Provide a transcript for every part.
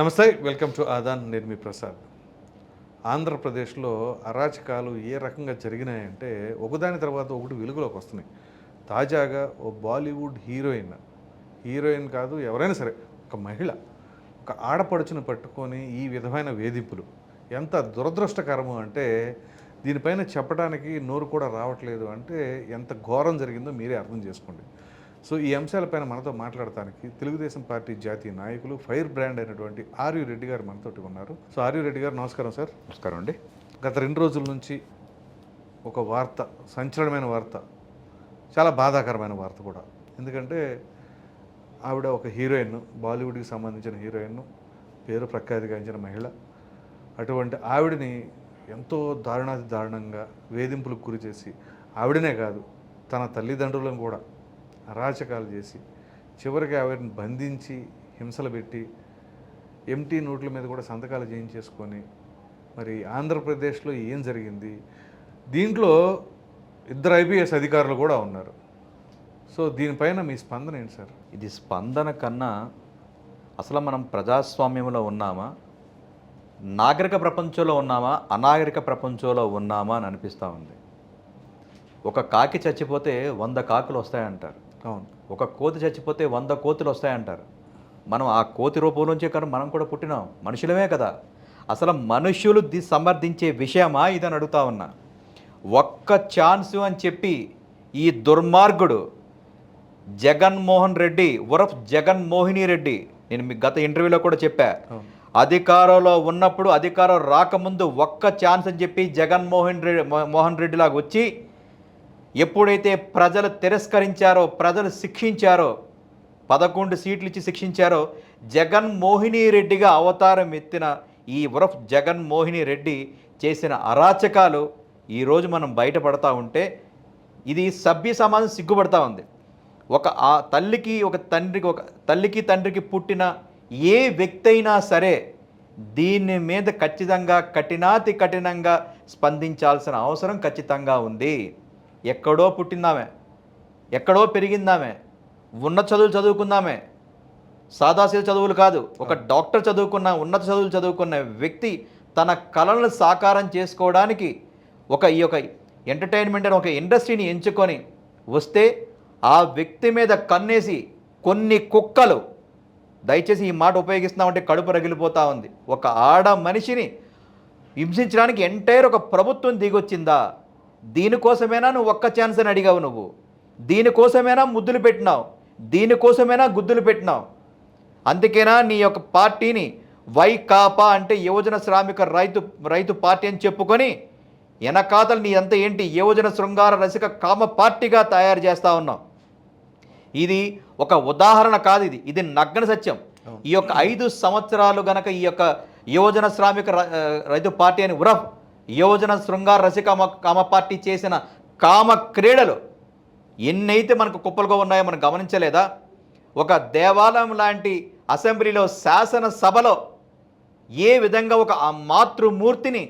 నమస్తే welcome to ఆదాన్ నిర్మి ప్రసాద్. ఆంధ్రప్రదేశ్లో అరాచకాలు ఏ రకంగా జరిగినాయంటే ఒకదాని తర్వాత ఒకటి వెలుగులోకి వస్తున్నాయి. తాజాగా ఓ బాలీవుడ్ హీరోయిన్ హీరోయిన్ కాదు ఎవరైనా సరే ఒక మహిళ ఒక ఆడపడుచును పట్టుకొని ఈ విధమైన వేధింపులు. ఎంత దురదృష్టకరము అంటే దీనిపైన చెప్పడానికి నోరు కూడా రావట్లేదు అంటే ఎంత ఘోరం జరిగిందో మీరే అర్థం చేసుకోండి. సో ఈ అంశాలపైన మనతో మాట్లాడటానికి తెలుగుదేశం పార్టీ జాతీయ నాయకులు ఫైర్ బ్రాండ్ అయినటువంటి ఆర్యు రెడ్డి గారు మనతోటి ఉన్నారు. సో ఆర్యు రెడ్డి గారు నమస్కారం సార్. నమస్కారం అండి. గత రెండు రోజుల నుంచి ఒక వార్త సంచలనమైన వార్త చాలా బాధాకరమైన వార్త కూడా. ఎందుకంటే ఆవిడ ఒక హీరోయిన్ బాలీవుడ్కి సంబంధించిన హీరోయిన్ పేరు ప్రఖ్యాతిగాంచిన మహిళ. అటువంటి ఆవిడని ఎంతో దారుణాతి దారుణంగా వేధింపులకు గురి చేసి ఆవిడనే కాదు తన తల్లిదండ్రులను కూడా అరాచకాలు చేసి చివరికి ఆవిడని బంధించి హింసలు పెట్టి ఎంటీ నోట్ల మీద కూడా సంతకాలు చేయించేసుకొని మరి ఆంధ్రప్రదేశ్లో ఏం జరిగింది? దీంట్లో ఇద్దరు ఐపీఎస్ అధికారులు కూడా ఉన్నారు. సో దీనిపైన మీ స్పందన ఏంటి సార్? ఇది స్పందన కన్నా అసలు మనం ప్రజాస్వామ్యంలో ఉన్నామా? నాగరిక ప్రపంచంలో ఉన్నామా? అనాగరిక ప్రపంచంలో ఉన్నామా అని అనిపిస్తూ ఉంది. ఒక కాకి చచ్చిపోతే వంద కాకులు వస్తాయంటారు. ఒక కోతి చచ్చిపోతే వంద కోతులు వస్తాయంటారు. మనం ఆ కోతి రూపంలోంచే కానీ మనం కూడా పుట్టినాం. మనుషులమే కదా. అసలు మనుష్యులు ది సమర్థించే విషయమా ఇదని అడుగుతా ఉన్నా. ఒక్క ఛాన్స్ అని చెప్పి ఈ దుర్మార్గుడు జగన్మోహన్ రెడ్డి ఉరఫ్ జగన్ మోహిని రెడ్డి నేను మీకు గత ఇంటర్వ్యూలో కూడా చెప్పా. అధికారంలో ఉన్నప్పుడు అధికారం రాకముందు ఒక్క ఛాన్స్ అని చెప్పి జగన్మోహన్ రెడ్డి మోహన్ రెడ్డి లాగా వచ్చి ఎప్పుడైతే ప్రజలు తిరస్కరించారో ప్రజలు శిక్షించారో పదకొండు సీట్లు ఇచ్చి శిక్షించారో జగన్ మోహిని రెడ్డిగా అవతారం ఎత్తిన ఈ ఉరఫ్ జగన్ మోహిని రెడ్డి చేసిన అరాచకాలు ఈరోజు మనం బయటపడతా ఉంటే ఇది సభ్య సమాజం సిగ్గుపడతా ఉంది. ఒక ఆ తల్లికి ఒక తండ్రికి ఒక తల్లికి తండ్రికి పుట్టిన ఏ వ్యక్తి అయినా సరే దీని మీద ఖచ్చితంగా కఠినాతి కఠినంగా స్పందించాల్సిన అవసరం ఖచ్చితంగా ఉంది. ఎక్కడో పుట్టిందామే ఎక్కడో పెరిగిందామే ఉన్నత చదువులు చదువుకుందామే. సాదాసీల చదువులు కాదు ఒక డాక్టర్ చదువుకున్న ఉన్నత చదువులు చదువుకున్న వ్యక్తి తన కళలను సాకారం చేసుకోవడానికి ఒక ఈ యొక్క ఎంటర్టైన్మెంట్ అని ఒక ఇండస్ట్రీని ఎంచుకొని వస్తే ఆ వ్యక్తి మీద కన్నేసి కొన్ని కుక్కలు దయచేసి ఈ మాట ఉపయోగిస్తున్నామంటే కడుపు రగిలిపోతా ఉంది. ఒక ఆడ మనిషిని హింసించడానికి ఎంటైర్ ఒక ప్రభుత్వం దిగొచ్చిందా? దీనికోసమేనా నువ్వు ఒక్క ఛాన్స్ అని అడిగావు నువ్వు. దీనికోసమేనా ముద్దులు పెట్టినావు. దీనికోసమేనా గుద్దులు పెట్టినావు. అందుకేనా నీ యొక్క పార్టీని వైకాపా అంటే యువజన శ్రామిక రైతు రైతు పార్టీ అని చెప్పుకొని వెనకాతలు నీ అంత ఏంటి యువజన శృంగార రసిక కామ పార్టీగా తయారు చేస్తా ఉన్నావు. ఇది ఒక ఉదాహరణ కాదు ఇది. ఇది నగ్న సత్యం. ఈ యొక్క ఐదు సంవత్సరాలు గనక ఈ యొక్క యువజన శ్రామిక రైతు పార్టీ అని ఉరఫ్ యువజన శృంగార రసిక కామ- పార్టీ చేసిన కామ క్రీడలు ఎన్నైతే మనకు కుప్పలుగా ఉన్నాయో మనం గమనించలేదా ఒక దేవాలయం లాంటి అసెంబ్లీలో శాసనసభలో ఏ విధంగా ఒక మాతృమూర్తిని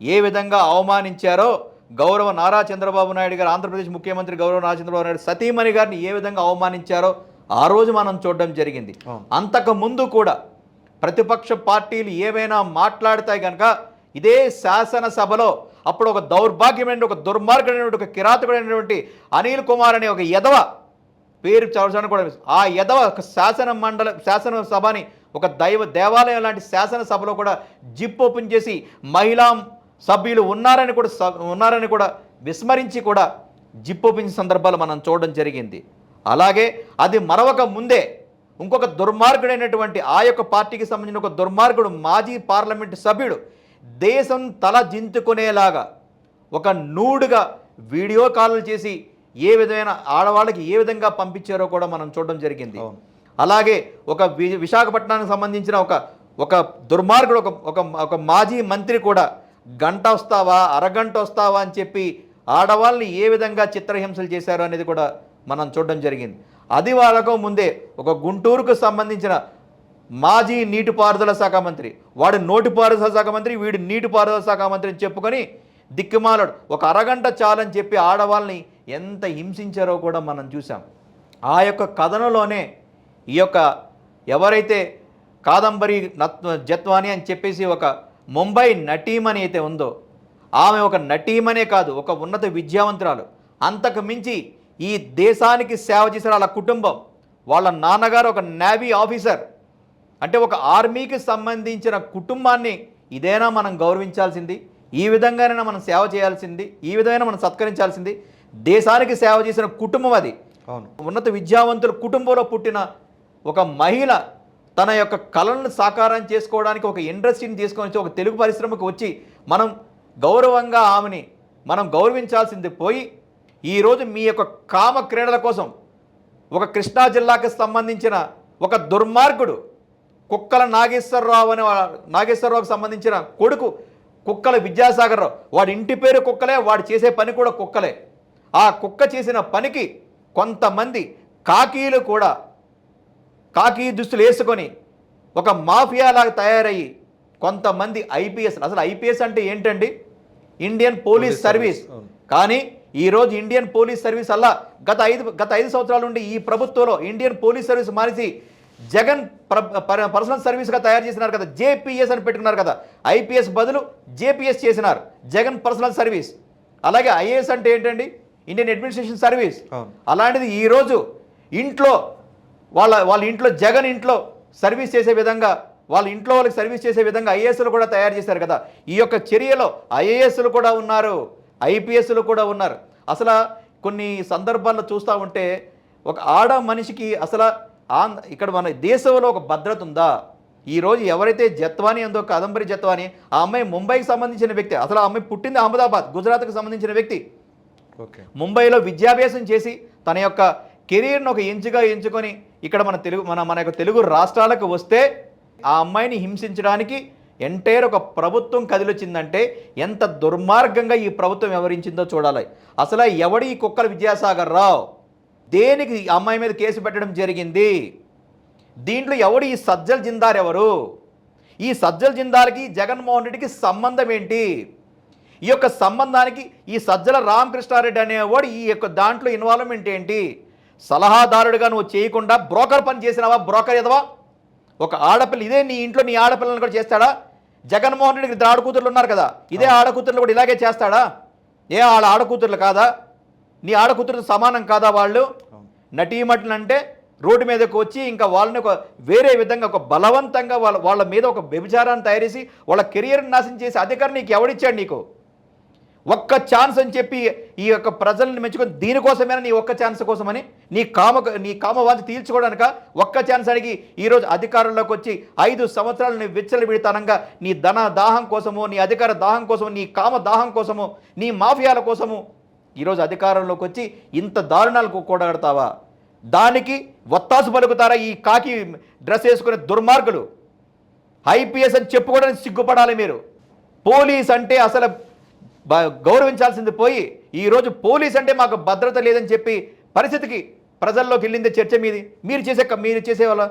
ఏ విధంగా అవమానించారో గౌరవ నారా చంద్రబాబు నాయుడు గారు ఆంధ్రప్రదేశ్ ముఖ్యమంత్రి గౌరవ నారా చంద్రబాబు నాయుడు సతీమణి గారిని ఏ విధంగా అవమానించారో ఆ రోజు మనం చూడడం జరిగింది. అంతకు ముందు కూడా ప్రతిపక్ష పార్టీలు ఏవైనా మాట్లాడతాయి కనుక ఇదే శాసనసభలో అప్పుడు ఒక దౌర్భాగ్యమైన ఒక దుర్మార్గుడైనటువంటి ఒక కిరాతకుడైనటువంటి అనిల్ కుమార్ అనే ఒక యదవ పేరు చదవడానికి కూడా ఆ యదవ ఒక శాసన మండల శాసన సభని ఒక దైవ దేవాలయం లాంటి శాసనసభలో కూడా జిప్ ఓపెన్ చేసి మహిళా సభ్యులు ఉన్నారని కూడా ఉన్నారని కూడా విస్మరించి కూడా జిప్ ఓపెన్ సందర్భాలు మనం చూడడం జరిగింది. అలాగే అది మరొక ముందే ఇంకొక దుర్మార్గుడైనటువంటి ఆ యొక్క పార్టీకి సంబంధించిన ఒక దుర్మార్గుడు మాజీ పార్లమెంట్ సభ్యుడు దేశం తల జించుకునేలాగా ఒక నూడుగా వీడియో కాల్లు చేసి ఏ విధమైన ఆడవాళ్ళకి ఏ విధంగా పంపించారో కూడా మనం చూడడం జరిగింది. అలాగే ఒక విశాఖపట్నానికి సంబంధించిన ఒక ఒక దుర్మార్గుడు ఒక ఒక ఒక మాజీ మంత్రి కూడా గంట వస్తావా అరగంట వస్తావా అని చెప్పి ఆడవాళ్ళని ఏ విధంగా చిత్రహింసలు చేశారో అనేది కూడా మనం చూడడం జరిగింది అది వాళ్ళకు ముందే ఒక గుంటూరుకు సంబంధించిన మాజీ నీటిపారుదల శాఖ మంత్రి వాడు నోటిపారుదల శాఖ మంత్రి వీడు నీటిపారుదల శాఖ మంత్రి అని చెప్పుకొని దిక్కుమాలడు. ఒక అరగంట చాలని చెప్పి ఆడవాళ్ళని ఎంత హింసించారో కూడా మనం చూసాం ఆ యొక్క కథనంలోనే ఈ యొక్క ఎవరైతే కాదంబరి నత్ జత్వాని అని చెప్పేసి ఒక ముంబై నటీమని అయితే ఉందో ఆమె ఒక నటీమనే కాదు ఒక ఉన్నత విద్యావంతురాలు. అంతకు మించి ఈ దేశానికి సేవ చేసిన వాళ్ళ కుటుంబం వాళ్ళ నాన్నగారు ఒక నేవీ ఆఫీసర్. అంటే ఒక ఆర్మీకి సంబంధించిన కుటుంబాన్ని ఇదేనా మనం గౌరవించాల్సింది? ఈ విధంగానే మనం సేవ చేయాల్సింది? ఈ విధంగా మనం సత్కరించాల్సింది? దేశానికి సేవ చేసిన కుటుంబం అది. అవును. ఉన్నత విద్యావంతుల కుటుంబంలో పుట్టిన ఒక మహిళ తన యొక్క కళలను సాకారం చేసుకోవడానికి ఒక ఇండస్ట్రీని తీసుకొని వచ్చి ఒక తెలుగు పరిశ్రమకు వచ్చి మనం గౌరవంగా ఆమెని మనం గౌరవించాల్సింది పోయి ఈరోజు మీ యొక్క కామ క్రీడల కోసం ఒక కృష్ణా జిల్లాకి సంబంధించిన ఒక దుర్మార్గుడు కుక్కల నాగేశ్వరరావు అనే నాగేశ్వరరావుకి సంబంధించిన కొడుకు కుక్కల విద్యాసాగరరావు వాడి ఇంటి పేరు కుక్కలే వాడు చేసే పని కూడా కుక్కలే. ఆ కుక్క చేసిన పనికి కొంతమంది కాకీలు కూడా కాకి దుస్తులు వేసుకొని ఒక మాఫియాలాగా తయారయ్యి కొంతమంది ఐపీఎస్ అసలు ఐపీఎస్ అంటే ఏంటండి? Indian police service. కానీ ఈరోజు ఇండియన్ పోలీస్ సర్వీస్ అలా గత ఐదు గత ఐదు సంవత్సరాల నుండి ఈ ప్రభుత్వంలో ఇండియన్ పోలీస్ సర్వీస్ మానేసి జగన్ ప్ర- పర- పర్సనల్ సర్వీస్గా తయారు చేసినారు కదా జేపీఎస్ అని పెట్టుకున్నారు కదా ఐపీఎస్ బదులు జేపీఎస్ చేసినారు జగన్ పర్సనల్ సర్వీస్. అలాగే ఐఏఎస్ అంటే ఏంటండి? Indian administration service. అలాంటిది ఈరోజు ఇంట్లో వాళ్ళ వాళ్ళ ఇంట్లో జగన్ ఇంట్లో సర్వీస్ చేసే విధంగా వాళ్ళ ఇంట్లో వాళ్ళకి సర్వీస్ చేసే విధంగా ఐఏఎస్లు కూడా తయారు చేశారు కదా. ఈ యొక్క చర్యలో ఐఏఎస్లు కూడా ఉన్నారు ఐపీఎస్లు కూడా ఉన్నారు. అసలు కొన్ని సందర్భాల్లో చూస్తూ ఉంటే ఒక ఆడ మనిషికి అసలు ఆంధ్ర ఇక్కడ మన దేశంలో ఒక భద్రత ఉందా? ఈరోజు ఎవరైతే జత్వాని ఉందో కాదంబరి జత్వాని ఆ అమ్మాయి ముంబైకి సంబంధించిన వ్యక్తి అసలు ఆ అమ్మాయి పుట్టింది అహ్మదాబాద్ గుజరాత్కి సంబంధించిన వ్యక్తి. ఓకే. ముంబైలో విద్యాభ్యాసం చేసి తన యొక్క కెరీర్ను ఒక ఎంచుగా ఎంచుకొని ఇక్కడ మన తెలుగు మన మన యొక్క తెలుగు రాష్ట్రాలకు వస్తే ఆ అమ్మాయిని హింసించడానికి ఎంటైర్ ఒక ప్రభుత్వం కదిలొచ్చిందంటే ఎంత దుర్మార్గంగా ఈ ప్రభుత్వం వ్యవహరించిందో చూడాలి. అసలు ఎవడి ఈ కుక్కల విద్యాసాగర్ రావు? దేనికి ఈ అమ్మాయి మీద కేసు పెట్టడం జరిగింది? దీంట్లో ఎవడు ఈ సజ్జల్ జిందార్ ఎవరు? ఈ సజ్జల్ జిందార్కి జగన్మోహన్ రెడ్డికి సంబంధం ఏంటి? ఈ యొక్క సంబంధానికి ఈ సజ్జల రామకృష్ణారెడ్డి అనేవాడు ఈ యొక్క దాంట్లో ఇన్వాల్వ్మెంట్ ఏంటి? సలహాదారుడిగా నువ్వు చేయకుండా బ్రోకర్ పని చేసినావా? బ్రోకర్ ఎదవా? ఒక ఆడపిల్ల ఇదే నీ ఇంట్లో నీ ఆడపిల్లని కూడా చేస్తాడా? జగన్మోహన్ రెడ్డికి ఇద్దరు ఆడకూతుర్లు ఉన్నారు కదా ఇదే ఆడకూతుర్లు కూడా ఇలాగే చేస్తాడా? ఏ ఆడ ఆడకూతుర్లు కాదా? నీ ఆడకూతురు సమానం కాదా వాళ్ళు? అవును. అంటే రోడ్డు మీదకు వచ్చి ఇంకా వాళ్ళని ఒక వేరే విధంగా ఒక బలవంతంగా వాళ్ళ వాళ్ళ మీద ఒక వ్యభిచారాన్ని తయారేసి వాళ్ళ కెరియర్ని నాశనం చేసి అధికారం నీకు ఎవడిచ్చాడు నీకు? ఒక్క ఛాన్స్ అని చెప్పి ఈ యొక్క ప్రజల్ని మెచ్చుకొని దీనికోసమేనా నీ ఒక్క ఛాన్స్ కోసమని? నీ కామ నీ కామవాంతి తీర్చుకోవడానిక ఒక్క ఛాన్స్ అడిగి ఈరోజు అధికారంలోకి వచ్చి ఐదు సంవత్సరాలు నీ విచ్చలవిడితనంగా నీ ధన దాహం కోసము నీ అధికార దాహం కోసము నీ కామ దాహం కోసము నీ మాఫియాల కోసము ఈరోజు అధికారంలోకి వచ్చి ఇంత దారుణాలకు కూడగడతావా? దానికి వత్తాసు పలుకుతారా ఈ కాకి డ్రెస్ వేసుకునే దుర్మార్గులు? ఐపీఎస్ అని చెప్పుకోవడానికి సిగ్గుపడాలి మీరు. పోలీస్ అంటే అసలు గౌరవించాల్సింది పోయి ఈరోజు పోలీస్ అంటే మాకు భద్రత లేదని చెప్పి పరిస్థితికి ప్రజల్లోకి వెళ్ళింది చర్చ మీది. మీరు చేసే మీరు చేసేవాళ్ళ?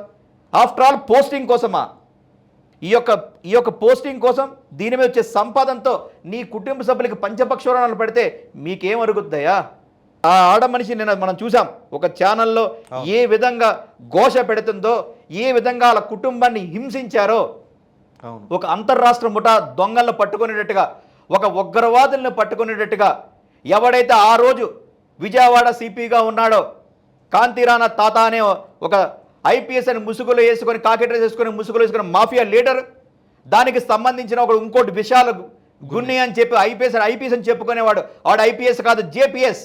ఆఫ్టర్ ఆల్ పోస్టింగ్ కోసమా? ఈ యొక్క ఈ యొక్క పోస్టింగ్ కోసం దీని మీద వచ్చే సంపాదనతో నీ కుటుంబ సభ్యులకి పంచపక్షోరణాలు పెడితే మీకేం అరుగుద్దయా ఆ ఆడ మనిషి నేను మనం చూసాం. ఒక ఛానల్లో ఏ విధంగా ఘోష పెడుతుందో ఏ విధంగా వాళ్ళ కుటుంబాన్ని హింసించారో ఒక అంతర్రాష్ట్ర ముఠా దొంగలను పట్టుకునేటట్టుగా ఒక ఉగ్రవాదులను పట్టుకునేటట్టుగా ఎవడైతే ఆ రోజు విజయవాడ సిపిగా ఉన్నాడో కాంతిరాణ తాత అనే ఒక ఐపీఎస్ అని ముసుగులో వేసుకొని కాకెట్ వేసుకొని ముసుగులు వేసుకొని మాఫియా లీడర్. దానికి సంబంధించిన ఒక ఇంకోటి విషయాలు గున్ని అని చెప్పి ఐపీఎస్ అని ఐపీఎస్ అని చెప్పుకునేవాడు. వాడు ఐపీఎస్ కాదు జేపీఎస్.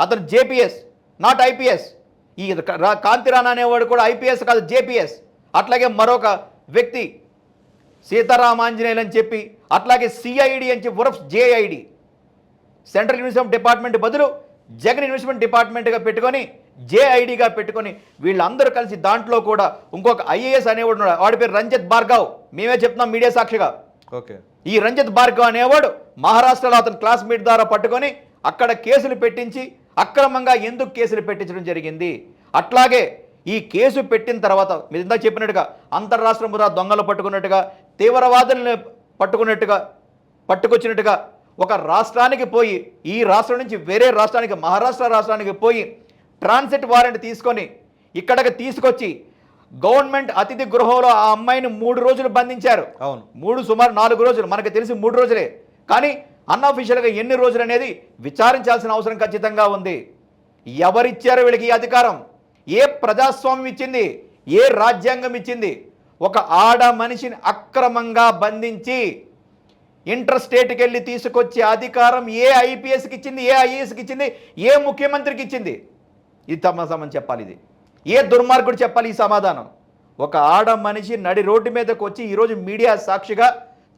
అతను జేపీఎస్ నాట్ ఐపీఎస్. ఈ రా- కాంతిరాణ అనేవాడు కూడా ఐపీఎస్ కాదు జేపీఎస్. అట్లాగే మరొక వ్యక్తి సీతారామాంజనేయులు అని చెప్పి అట్లాగే సిఐడి అని చెప్పి ఉరఫ్ జేఐడి. సెంట్రల్ ఇన్వెస్ట్మెంట్ డిపార్ట్మెంట్ బదులు జగన్ ఇన్వెస్ట్మెంట్ డిపార్ట్మెంట్గా పెట్టుకొని జేఐడిగా పెట్టుకొని వీళ్ళందరూ కలిసి దాంట్లో కూడా ఇంకొక ఐఏఎస్ అనేవాడు ఉన్నాడు. వాడి పేరు రంజిత్ భార్గవ్. మేమే చెప్తున్నాం మీడియా సాక్షిగా. ఓకే. ఈ రంజిత్ భార్గవ్ అనేవాడు మహారాష్ట్రలో అతను క్లాస్మేట్ ద్వారా పట్టుకొని అక్కడ కేసులు పెట్టించి అక్రమంగా ఎందుకు కేసులు పెట్టించడం జరిగింది? అట్లాగే ఈ కేసు పెట్టిన తర్వాత మీరు ఇందాక చెప్పినట్టుగా అంతర్రాష్ట్ర ముదా దొంగలు పట్టుకున్నట్టుగా తీవ్రవాదుల్ని పట్టుకున్నట్టుగా పట్టుకొచ్చినట్టుగా ఒక రాష్ట్రానికి పోయి ఈ రాష్ట్రం నుంచి వేరే రాష్ట్రానికి మహారాష్ట్ర రాష్ట్రానికి పోయి ట్రాన్సిట్ వారెంట్ తీసుకొని ఇక్కడికి తీసుకొచ్చి గవర్నమెంట్ అతిథి గృహంలో ఆ అమ్మాయిని మూడు రోజులు బంధించారు. అవును. మూడు సుమారు నాలుగు రోజులు మనకు తెలిసి మూడు రోజులే. కానీ అన్అఫీషియల్గా ఎన్ని రోజులు అనేది విచారించాల్సిన అవసరం ఖచ్చితంగా ఉంది. ఎవరిచ్చారు వీళ్ళకి ఈ అధికారం? ఏ ప్రజాస్వామ్యం ఇచ్చింది? ఏ రాజ్యాంగం ఇచ్చింది? ఒక ఆడ మనిషిని అక్రమంగా బంధించి ఇంటర్ స్టేట్కి వెళ్ళి తీసుకొచ్చే అధికారం ఏ ఐపీఎస్కి ఇచ్చింది? ఏ ఐఏఎస్కి ఇచ్చింది? ఏ ముఖ్యమంత్రికి ఇచ్చింది? ఇది తమాసమని చెప్పాలి ఇది. ఏ దుర్మార్గుడు చెప్పాలి ఈ సమాధానం? ఒక ఆడ మనిషి నడి రోడ్డు మీదకి వచ్చి ఈరోజు మీడియా సాక్షిగా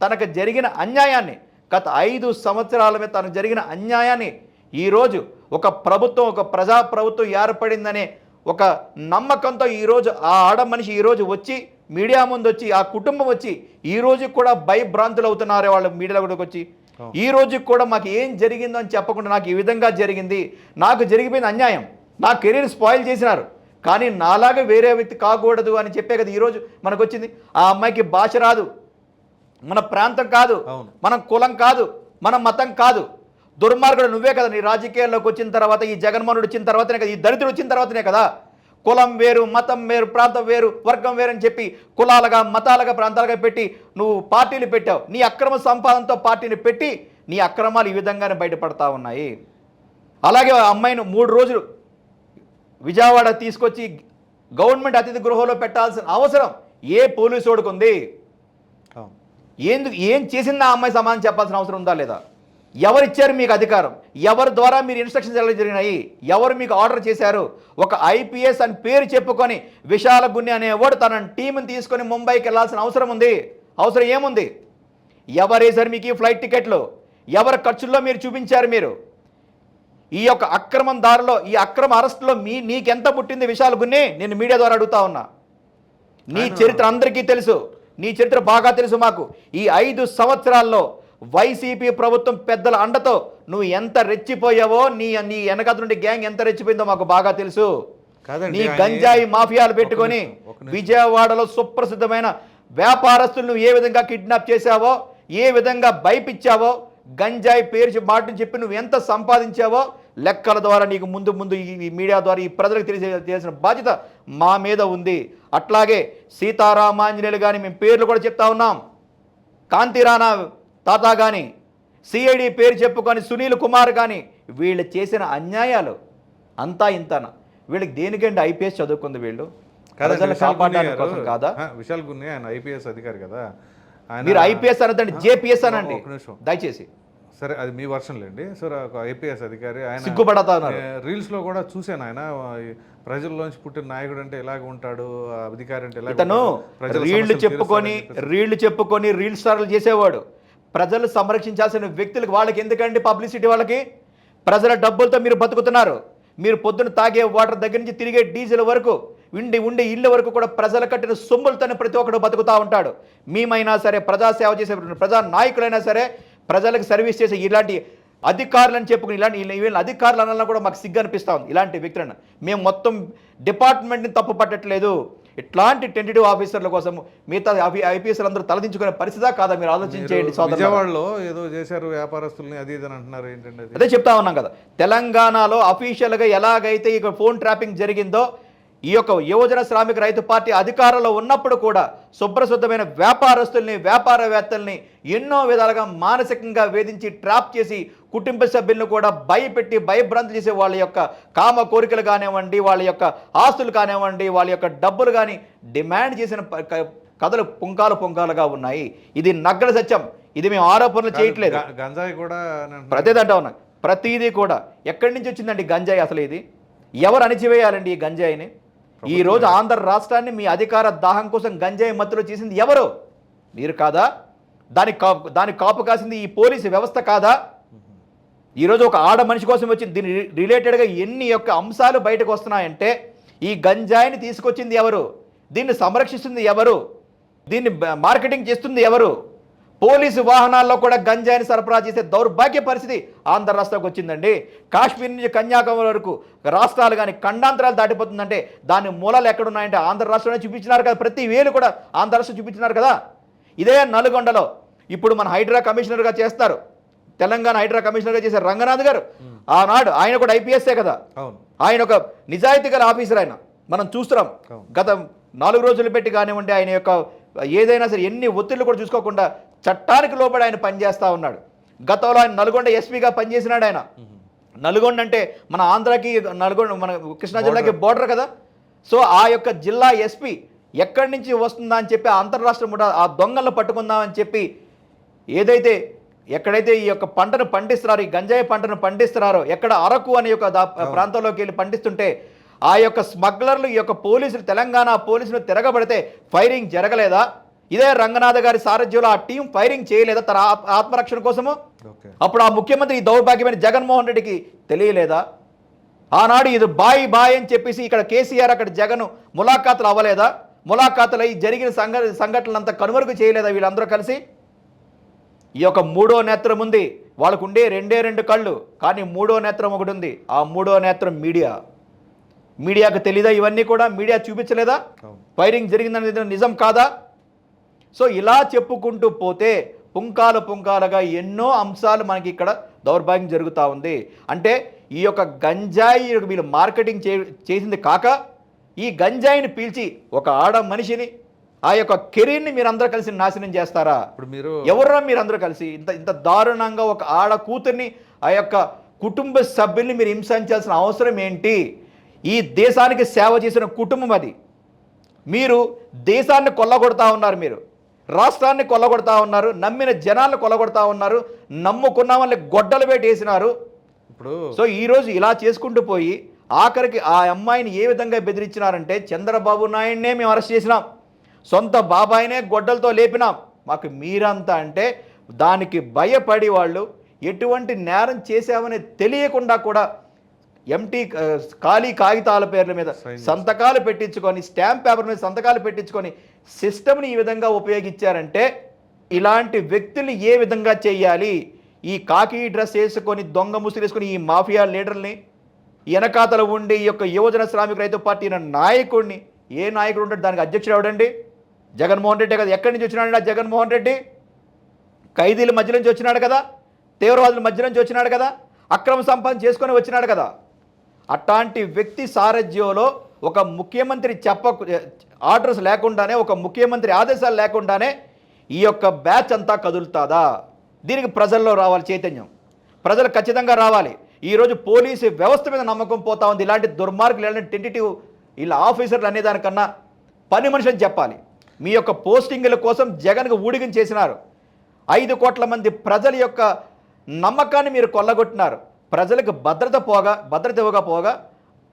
తనకు జరిగిన అన్యాయాన్ని గత ఐదు సంవత్సరాల మీద తనకు జరిగిన అన్యాయాన్ని ఈరోజు ఒక ప్రభుత్వం ఒక ప్రజా ప్రభుత్వం ఏర్పడిందనే ఒక నమ్మకంతో ఈరోజు ఆ ఆడ మనిషి ఈరోజు వచ్చి మీడియా ముందు వచ్చి ఆ కుటుంబం వచ్చి ఈ రోజు కూడా భయభ్రాంతులు అవుతున్నారు వాళ్ళు మీడియాలో కూడా వచ్చి. ఈ రోజు కూడా మాకు ఏం జరిగిందో అని చెప్పకుండా నాకు ఈ విధంగా జరిగింది. నాకు జరిగిపోయిన అన్యాయం. నా కెరీర్ స్పాయిల్ చేసినారు. కానీ నాలాగా వేరే వ్యక్తి కాకూడదు అని చెప్పే కదా ఈరోజు మనకు వచ్చింది ఆ అమ్మాయికి భాష రాదు. మన ప్రాంతం కాదు. అవును. మన కులం కాదు. మన మతం కాదు. దుర్మార్గుడు నువ్వే కదా నీ రాజకీయాల్లోకి వచ్చిన తర్వాత ఈ జగన్మోహనుడు వచ్చిన తర్వాతనే కదా ఈ దళితుడు వచ్చిన తర్వాతనే కదా. కులం వేరు మతం వేరు ప్రాంతం వేరు వర్గం వేరు అని చెప్పి కులాలుగా మతాలుగా ప్రాంతాలుగా పెట్టి నువ్వు పార్టీలు పెట్టావు. నీ అక్రమ సంపాదనతో పార్టీని పెట్టి నీ అక్రమాలు ఈ విధంగానే బయటపడతా ఉన్నాయి. అలాగే ఆ అమ్మాయిని మూడు రోజులు విజయవాడ తీసుకొచ్చి గవర్నమెంట్ అతిథి గృహంలో పెట్టాల్సిన అవసరం ఏ పోలీసోడికి ఉంది? అవును. ఎందుకు ఏం చేసిందా ఆ అమ్మాయి సమాధానం చెప్పాల్సిన అవసరం ఉందా లేదా? ఎవరు ఇచ్చారు మీకు అధికారం? ఎవరి ద్వారా మీరు ఇన్స్ట్రక్షన్స్ ఎలా జరిగినాయి? ఎవరు మీకు ఆర్డర్ చేశారు? ఒక ఐపీఎస్ అని పేరు చెప్పుకొని విశాల గున్ని అనేవాడు తన టీంని తీసుకొని ముంబైకి వెళ్ళాల్సిన అవసరం ఉంది. అవసరం ఏముంది? ఎవరేసారు మీకు ఈ ఫ్లైట్ టికెట్లు? ఎవరి ఖర్చుల్లో మీరు చూపించారు మీరు? ఈ యొక్క అక్రమం దారిలో ఈ అక్రమ అరెస్టులో మీ నీకెంత పుట్టింది విశాల గున్ని? నేను మీడియా ద్వారా అడుగుతా ఉన్నా. నీ చరిత్ర అందరికీ తెలుసు. నీ చరిత్ర బాగా తెలుసు మాకు. ఈ ఐదు సంవత్సరాల్లో వైసీపీ ప్రభుత్వం పెద్దల అండతో నువ్వు ఎంత రెచ్చిపోయావో నీ నీ వెనకాల నుండి గ్యాంగ్ ఎంత రెచ్చిపోయిందో మాకు బాగా తెలుసు. నీ గంజాయి మాఫియాలు పెట్టుకొని. విజయవాడలో సుప్రసిద్ధమైన వ్యాపారస్తులను ఏ విధంగా కిడ్నాప్ చేశావో ఏ విధంగా భయపిచ్చావో గంజాయి పేరు చెప్పి మాటను చెప్పి నువ్వు ఎంత సంపాదించావో లెక్కల ద్వారా నీకు ముందు ముందు ఈ- మీడియా ద్వారా ఈ ప్రజలకు తెలిసే తెలిసిన బాధ్యత మా మీద ఉంది. అట్లాగే సీతారామాంజనేయులు కానీ మేము పేర్లు కూడా చెప్తా ఉన్నాం. కాంతిరాణా తాత కానీ సిఐడి పేరు చెప్పుకొని సునీల్ కుమార్ కానీ వీళ్ళు చేసిన అన్యాయాలు అంతా ఇంతన. వీళ్ళకి దేనికండి ఐపీఎస్ చదువుకుంది వీళ్ళు? ప్రజలు కాపాడడానికి కోసం కాదా? విశాల్ గున్ని ఆయన ఐపీఎస్ అధికారి కదా. మీరు ఐపీఎస్ అనదండి జేపీఎస్ అనండి. దయచేసి. సరే అది మీ వర్షన్ లేండి. సరే ఒక ఐపీఎస్ అధికారి ఆయన సిగ్గుపడతా ఉన్నారు. ఏ, రీల్స్లో కూడా చూశాను ఆయన. ప్రజల్లోంచి పుట్టిన నాయకుడు అంటే ఎలాగ ఉంటాడు అధికారి అంటే ఎలాగ ఇతను రీళ్ళు చెప్పుకొని. రీళ్ళు చెప్పుకొని రీల్ స్టార్లు చేసేవాడు. ప్రజలు సంరక్షించాల్సిన వ్యక్తులకు వాళ్ళకి ఎందుకండి పబ్లిసిటీ వాళ్ళకి? ప్రజల డబ్బులతో మీరు బతుకుతున్నారు. మీరు పొద్దున తాగే వాటర్ దగ్గర నుంచి తిరిగే డీజిల్ వరకు ఉండి ఉండే ఇళ్ళ వరకు కూడా ప్రజలు కట్టిన సొమ్ములతోనే ప్రతి ఒక్కడు బతుకుతూ ఉంటాడు. మేమైనా సరే ప్రజాసేవ చేసే ప్రజా నాయకులైనా సరే ప్రజలకు సర్వీస్ చేసే ఇలాంటి అధికారులను చెప్పుకుని ఇలాంటి వీళ్ళ అధికారులు అనాలన్నా కూడా మాకు సిగ్గు అనిపిస్తా ఉంది. ఇలాంటి వ్యక్తులను మేము మొత్తం డిపార్ట్మెంట్ని తప్పు పట్టట్లేదు. ఇట్లాంటి టెంటేటివ్ ఆఫీసర్ల కోసం మిగతా ఐపీఎస్లు అందరూ తలదించుకునే పరిస్థితి కాదా మీరు ఆలోచించేయండి. విజయవాడలో ఏదో చేశారు వ్యాపారస్తుల్ని అది ఇది అని అంటున్నారు అది? అదే చెప్తా ఉన్నాం కదా. తెలంగాణలో అఫీషియల్గా ఎలాగైతే ఇక ఫోన్ ట్రాపింగ్ జరిగిందో ఈ యొక్క యువజన శ్రామిక రైతు పార్టీ అధికారంలో ఉన్నప్పుడు కూడా శుభ్రశుద్ధమైన వ్యాపారస్తుల్ని వ్యాపారవేత్తల్ని ఎన్నో విధాలుగా మానసికంగా వేధించి ట్రాప్ చేసి కుటుంబ సభ్యులను కూడా భయపెట్టి భయభ్రాంతి చేసే వాళ్ళ యొక్క కామ కోరికలు కానివ్వండి వాళ్ళ యొక్క ఆస్తులు కానివ్వండి వాళ్ళ యొక్క డబ్బులు కానీ డిమాండ్ చేసిన కథలు పుంకాలు పుంకాలుగా ఉన్నాయి. ఇది నగ్గల సత్యం. ఇది మేము ఆరోపణలు చేయట్లేదు. గంజాయి కూడా. ప్రతిదంటా ఉన్నా. ప్రతిదీ కూడా. ఎక్కడి నుంచి వచ్చిందండి గంజాయి అసలు ఇది? ఎవరు అణిచివేయాలండి ఈ గంజాయిని? ఈ రోజు ఆంధ్ర రాష్ట్రాన్ని మీ అధికార దాహం కోసం గంజాయి మత్తులో చేసింది ఎవరు? మీరు కాదా? దాని కాపు దాని కాపు కాసింది ఈ పోలీసు వ్యవస్థ కాదా? ఈరోజు ఒక ఆడ మనిషి కోసం వచ్చింది దీని రిలేటెడ్గా ఎన్ని యొక్క అంశాలు బయటకు వస్తున్నాయంటే ఈ గంజాయిని తీసుకొచ్చింది ఎవరు? దీన్ని సంరక్షిస్తుంది ఎవరు? దీన్ని మార్కెటింగ్ చేస్తుంది ఎవరు? పోలీసు వాహనాల్లో కూడా గంజాయిని సరఫరా చేసే దౌర్భాగ్య పరిస్థితి ఆంధ్ర రాష్ట్రానికి వచ్చిందండి. కాశ్మీర్ నుంచి కన్యాకుమారి వరకు రాష్ట్రాలు కానీ ఖండాంతరాలు దాటిపోతుందంటే దాని మూలాలు ఎక్కడున్నాయంటే ఆంధ్ర రాష్ట్రంలో చూపించినారు కదా. ప్రతి వేలు కూడా ఆంధ్ర రాష్ట్రం చూపించినారు కదా. ఇదే నల్గొండలో ఇప్పుడు మన హైడ్రా కమిషనర్గా చేస్తారు. తెలంగాణ హైడ్రా కమిషనర్గా చేసే రంగనాథ్ గారు. ఆనాడు ఆయన కూడా ఐపీఎస్ఏ కదా. ఆయన ఒక నిజాయితీ గల ఆఫీసర్ ఆయన. మనం చూస్తున్నాం. గత నాలుగు రోజులు పెట్టి కానివ్వండి ఆయన యొక్క ఏదైనా సరే ఎన్ని ఒత్తిళ్ళు కూడా చూసుకోకుండా చట్టానికి లోబడి ఆయన పనిచేస్తూ ఉన్నాడు. గతంలో ఆయన నల్గొండ ఎస్పీగా పనిచేసినాడు ఆయన. నల్గొండ అంటే మన ఆంధ్రాకి నల్గొండ మన కృష్ణా జిల్లాకి బోర్డర్ కదా. సో ఆ యొక్క జిల్లా ఎస్పీ ఎక్కడి నుంచి వస్తుందా అని చెప్పి ఆ అంతర్రాష్ట్ర ముఠా ఆ దొంగలను పట్టుకుందామని చెప్పి ఏదైతే ఎక్కడైతే ఈ యొక్క పంటను పండిస్తున్నారో ఈ గంజాయి పంటను పండిస్తున్నారో ఎక్కడ అరకు అనే యొక్క దా- ప్రాంతంలోకి వెళ్ళి పండిస్తుంటే ఆ యొక్క స్మగ్లర్లు ఈ యొక్క పోలీసులు తెలంగాణ పోలీసులు తిరగబడితే ఫైరింగ్ జరగలేదా? ఇదే రంగనాథ గారి సారథ్యంలో ఆ టీం ఫైరింగ్ చేయలేదా? తన ఆత్మరక్షణ కోసము? అప్పుడు ఆ ముఖ్యమంత్రి ఈ దౌర్భాగ్యమైన జగన్మోహన్ రెడ్డికి తెలియలేదా? ఆనాడు ఇది బాయ్ బాయ్ అని చెప్పేసి ఇక్కడ కేసీఆర్ అక్కడ జగన్ ములాఖాతులు అవ్వలేదా? ములాఖాతులు జరిగిన సంఘ సంఘటనలంతా కనుమరుగు చేయలేదా వీళ్ళందరూ కలిసి? ఈ యొక్క మూడో నేత్రం ఉంది. వాళ్ళకు ఉండే రెండే రెండు కళ్ళు. కానీ మూడో నేత్రం ఒకటి ఉంది. ఆ మూడో నేత్రం మీడియా. మీడియాకు తెలీదా ఇవన్నీ కూడా? మీడియా చూపించలేదా? ఫైరింగ్ జరిగిందనేది నిజం కాదా? సో ఇలా చెప్పుకుంటూ పోతే పుంకాలు పుంకాలుగా ఎన్నో అంశాలు మనకి ఇక్కడ దౌర్భాగ్యం జరుగుతూ ఉంది. అంటే ఈ యొక్క గంజాయి వీళ్ళు మార్కెటింగ్ చే చేసింది కాక ఈ గంజాయిని పీల్చి ఒక ఆడ మనిషిని ఆ యొక్క కెరీర్ని మీరు అందరూ కలిసి నాశనం చేస్తారా? ఇప్పుడు మీరు ఎవరో మీరు అందరూ కలిసి? ఇంత ఇంత దారుణంగా ఒక ఆడ కూతుర్ని ఆ యొక్క కుటుంబ సభ్యుల్ని మీరు హింసించాల్సిన అవసరం ఏంటి? ఈ దేశానికి సేవ చేసిన కుటుంబం అది. మీరు దేశాన్ని కొల్లగొడతా ఉన్నారు మీరు. రాష్ట్రాన్ని కొల్లగొడతా ఉన్నారు నమ్మిన జనాలను కొల్లగొడతా ఉన్నారు నమ్ముకున్న వాళ్ళని గొడ్డలు పెట్టేసినారు ఇప్పుడు సో ఈరోజు ఇలా చేసుకుంటూ పోయి ఆఖరికి ఆ అమ్మాయిని ఏ విధంగా బెదిరించినారంటే చంద్రబాబు నాయుడినే మేము అరెస్ట్ చేసినాం. సొంత బాబాయినే గొడ్డలతో లేపినాం. మాకు మీరంతా అంటే దానికి భయపడి వాళ్ళు ఎటువంటి నేరం చేశామని తెలియకుండా కూడా ఎంటీ ఖాళీ కాగితాల పేర్ల మీద సంతకాలు పెట్టించుకొని స్టాంప్ పేపర్ మీద సంతకాలు పెట్టించుకొని సిస్టమ్ని ఈ విధంగా ఉపయోగించారంటే ఇలాంటి వ్యక్తులు ఏ విధంగా చేయాలి? ఈ కాకి డ్రెస్ వేసుకొని దొంగ ముసుగు వేసుకొని ఈ మాఫియా లీడర్ని వెనకాతల ఉండి ఈ యొక్క యువజన శ్రామిక రైతు పార్టీ నాయకుడిని ఏ నాయకుడు ఉంటాడు? దానికి అధ్యక్షుడు ఎవడండి? జగన్మోహన్ రెడ్డి కదా. ఎక్కడి నుంచి వచ్చినాడు ఆ జగన్మోహన్ రెడ్డి? ఖైదీల మధ్య నుంచి వచ్చినాడు కదా? తీవ్రవాదుల మధ్య నుంచి వచ్చినాడు కదా? అక్రమ సంపాదన చేసుకొని వచ్చినాడు కదా? అట్లాంటి వ్యక్తి సారథ్యంలో ఒక ముఖ్యమంత్రి చెప్ప ఆర్డర్స్ లేకుండానే ఒక ముఖ్యమంత్రి ఆదేశాలు లేకుండానే ఈ యొక్క బ్యాచ్ అంతా కదులుతుందా? దీనికి ప్రజల్లో రావాలి చైతన్యం. ప్రజలు ఖచ్చితంగా రావాలి. ఈరోజు పోలీసు వ్యవస్థ మీద నమ్మకం పోతా ఉంది. ఇలాంటి దుర్మార్గులు ఇలాంటి టెంటిటివ్ ఇలా ఆఫీసర్లు అనేదానికన్నా పని మనుషులు చెప్పాలి. మీ యొక్క పోస్టింగుల కోసం జగన్కు ఊడిగం చేసినారు. ఐదు కోట్ల మంది ప్రజల యొక్క నమ్మకాన్ని మీరు కొల్లగొట్టినారు. ప్రజలకు భద్రత పోగా భద్రత ఇవ్వకపోగా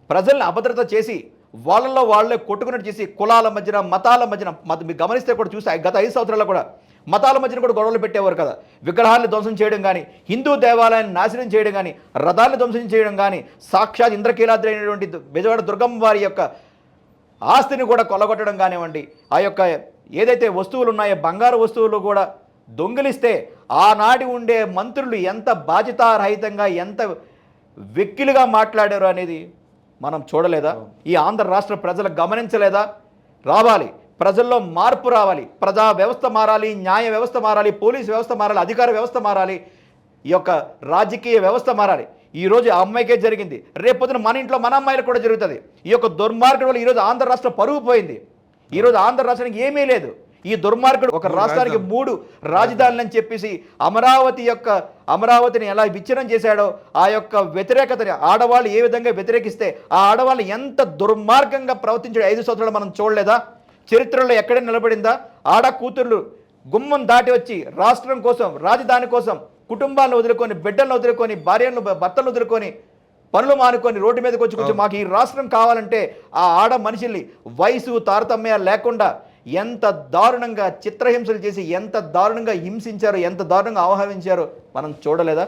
ప్రజల్ని అభద్రత చేసి వాళ్ళల్లో వాళ్ళే కొట్టుకున్నట్టు చేసి కులాల మధ్యన మతాల మధ్యన మత మీరు గమనిస్తే కూడా చూసి గత ఐదు సంవత్సరాల్లో కూడా మతాల మధ్యన కూడా గొడవలు పెట్టేవారు కదా. విగ్రహాలను ధ్వంసం చేయడం కానీ హిందూ దేవాలయాన్ని నాశనం చేయడం కానీ రథాలను ధ్వంసం చేయడం కానీ సాక్షాత్ ఇంద్రకీలాద్రి అయినటువంటి బెజవాడ దుర్గమ్మ వారి యొక్క ఆస్తిని కూడా కొల్లగొట్టడం కానివ్వండి ఆ యొక్క ఏదైతే వస్తువులు ఉన్నాయో బంగారు వస్తువులు కూడా దొంగిలిస్తే ఆనాటి ఉండే మంత్రులు ఎంత బాధ్యతారహితంగా ఎంత వెక్కిలుగా మాట్లాడారు అనేది మనం చూడలేదా? ఈ ఆంధ్ర రాష్ట్ర ప్రజలు గమనించలేదా? రావాలి. ప్రజల్లో మార్పు రావాలి. ప్రజా వ్యవస్థ మారాలి న్యాయ వ్యవస్థ మారాలి పోలీస్ వ్యవస్థ మారాలి అధికార వ్యవస్థ మారాలి ఈ యొక్క రాజకీయ వ్యవస్థ మారాలి. ఈ రోజు ఆ అమ్మాయికే జరిగింది. రేపొద్దున మన ఇంట్లో మన అమ్మాయిలకు కూడా జరుగుతుంది. ఈ యొక్క దుర్మార్గుడు వల్ల ఈరోజు ఆంధ్ర రాష్ట్ర పరుగు పోయింది. ఈరోజు ఆంధ్ర రాష్ట్రానికి ఏమీ లేదు. ఈ దుర్మార్గుడు ఒక రాష్ట్రానికి. మూడు రాజధానులు అని చెప్పేసి అమరావతి యొక్క అమరావతిని ఎలా విచ్ఛిన్నం చేశాడో ఆ యొక్క వ్యతిరేకతని ఆడవాళ్ళు ఏ విధంగా వ్యతిరేకిస్తే ఆ ఆడవాళ్ళు ఎంత దుర్మార్గంగా ప్రవర్తించాడు ఐదు సంవత్సరాలు మనం చూడలేదా? చరిత్రలో ఎక్కడ నిలబడిందా? ఆడ కూతుర్లు గుమ్మం దాటి వచ్చి రాష్ట్రం కోసం రాజధాని కోసం కుటుంబాలను వదులుకొని బిడ్డలను వదులుకొని భార్యలను భర్తలను వదులుకొని పనులు మానుకొని రోడ్డు మీదకి వచ్చి కొంచెం మాకు ఈ రాష్ట్రం కావాలంటే ఆ ఆడ మనుషుల్ని వయసు తారతమ్యాలు లేకుండా ఎంత దారుణంగా చిత్రహింసలు చేసి ఎంత దారుణంగా హింసించారో ఎంత దారుణంగా ఆహ్వానించారో మనం చూడలేదా?